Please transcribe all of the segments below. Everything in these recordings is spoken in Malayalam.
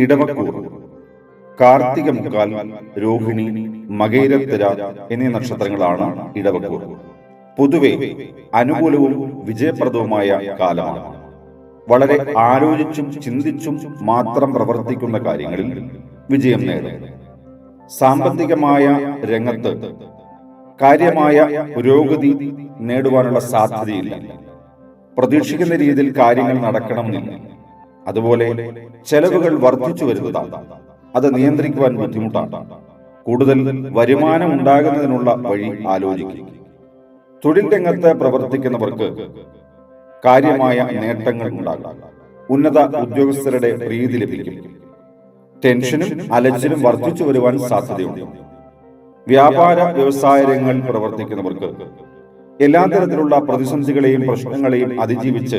ഇടവക്കൂർ കാർത്തിക മുക്കാൽ രോഹിണി മകേരത്തിര എന്നീ നക്ഷത്രങ്ങളാണ് ഇടവക്കൂർ പൊതുവെ അനുകൂലവും വിജയപ്രദവുമായ കാലമാണ്. വളരെ ആലോചിച്ചും ചിന്തിച്ചും മാത്രം പ്രവർത്തിക്കുന്ന കാര്യങ്ങളിൽ വിജയം നേടും. സാമ്പത്തികമായ രംഗത്ത് കാര്യമായ പുരോഗതി നേടുവാനുള്ള സാധ്യതയില്ല. പ്രതീക്ഷിക്കുന്ന രീതിയിൽ കാര്യങ്ങൾ നടക്കണമെന്നില്ല. അതുപോലെ ചെലവുകൾ വർദ്ധിച്ചു വരുന്നതാണ് അത് നിയന്ത്രിക്കുവാൻ ബുദ്ധിമുട്ടാണ്. കൂടുതൽ വരുമാനം ഉണ്ടാകുന്നതിനുള്ള വഴി ആലോചിക്കുക തൊഴിൽ രംഗത്ത് പ്രവർത്തിക്കുന്നവർക്ക് കാര്യമായ നേട്ടങ്ങൾ ഉണ്ടാകാം. ഉന്നത ഉദ്യോഗസ്ഥരുടെ പ്രീതി ലഭിക്കും. ടെൻഷനും അലച്ചിലും വർദ്ധിച്ചു വരുവാൻ സാധ്യതയുണ്ട്. വ്യാപാര വ്യവസായ രംഗങ്ങളിൽ പ്രവർത്തിക്കുന്നവർക്ക് എല്ലാ തരത്തിലുള്ള പ്രതിസന്ധികളെയും പ്രശ്നങ്ങളെയും അതിജീവിച്ച്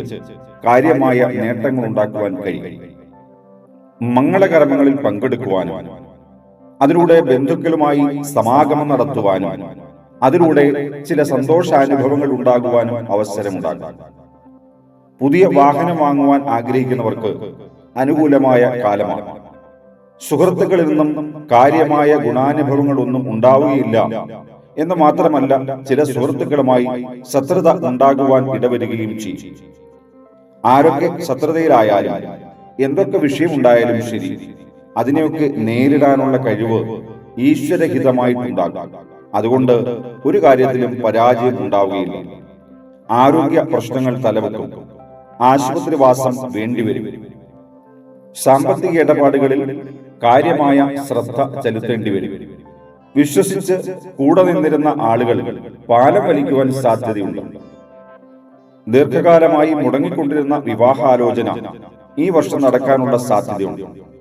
കാര്യമായ നേട്ടങ്ങൾ ഉണ്ടാക്കുവാൻ കഴിയും. മംഗളകർമ്മങ്ങളിൽ പങ്കെടുക്കുവാനും അതിലൂടെ ബന്ധുക്കളുമായി സമാഗമം നടത്തുവാനും അതിലൂടെ ചില സന്തോഷാനുഭവങ്ങൾ ഉണ്ടാകുവാനും അവസരമുണ്ടാകും. പുതിയ വാഹനം വാങ്ങുവാൻ ആഗ്രഹിക്കുന്നവർക്ക് അനുകൂലമായ കാലമാണ്. സുഹൃത്തുക്കളിൽ നിന്നും കാര്യമായ ഗുണാനുഭവങ്ങളൊന്നും ഉണ്ടാവുകയില്ല എന്ന് മാത്രമല്ല ചില സുഹൃത്തുക്കളുമായി ശത്രുത ഉണ്ടാകുവാൻ ഇടവരികയും ചെയ്യും. ആരൊക്കെ ശത്രുതയിലായാലും എന്തൊക്കെ വിഷയമുണ്ടായാലും ശരി അതിനെയൊക്കെ നേരിടാനുള്ള കഴിവ് ഈശ്വരഹിതമായിട്ടുണ്ടാകും. അതുകൊണ്ട് ഒരു കാര്യത്തിലും പരാജയം ഉണ്ടാവുകയില്ല. ആരോഗ്യ പ്രശ്നങ്ങൾ തലവെക്കും. ആശുപത്രിവാസം വേണ്ടിവരും. സാമ്പത്തിക ഇടപാടുകളിൽ കാര്യമായ ശ്രദ്ധ ചെലുത്തേണ്ടി വരും വിശ്വസിച്ച് കൂടെ നിന്നിരുന്ന ആളുകൾ പാലം വലിക്കുവാൻ സാധ്യതയുണ്ട്. ദീർഘകാലമായി മുടങ്ങിക്കൊണ്ടിരുന്ന വിവാഹാലോചന ഈ വർഷം നടക്കാനുള്ള സാധ്യതയുണ്ട്.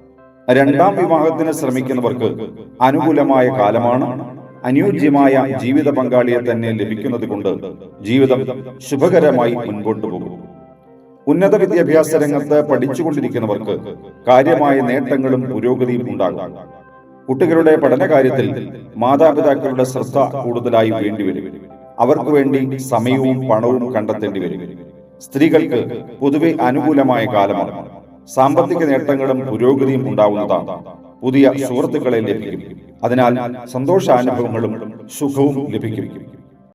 രണ്ടാം വിവാഹത്തിന് ശ്രമിക്കുന്നവർക്ക് അനുകൂലമായ കാലമാണ്. അനുയോജ്യമായ ജീവിത പങ്കാളിയെ തന്നെ ലഭിക്കുന്നത് കൊണ്ട് ജീവിതം ശുഭകരമായി മുൻപോട്ട് പോകും. ഉന്നത വിദ്യാഭ്യാസ രംഗത്ത് പഠിച്ചുകൊണ്ടിരിക്കുന്നവർക്ക് കാര്യമായ നേട്ടങ്ങളും പുരോഗതിയും ഉണ്ടാകും. കുട്ടികളുടെ പഠനകാര്യത്തിൽ മാതാപിതാക്കളുടെ ശ്രദ്ധ കൂടുതലായി വേണ്ടിവരും. അവർക്ക് വേണ്ടി സമയവും പണവും കണ്ടെത്തേണ്ടി വരും. സ്ത്രീകൾക്ക് പൊതുവെ അനുകൂലമായ കാലമാണ്. സാമ്പത്തിക നേട്ടങ്ങളും പുരോഗതിയും ഉണ്ടാവുന്നതാണ്. പുതിയ സുഹൃത്തുക്കളെ ലഭിക്കും. അതിനാൽ സന്തോഷാനുഭവങ്ങളും സുഖവും ലഭിക്കും.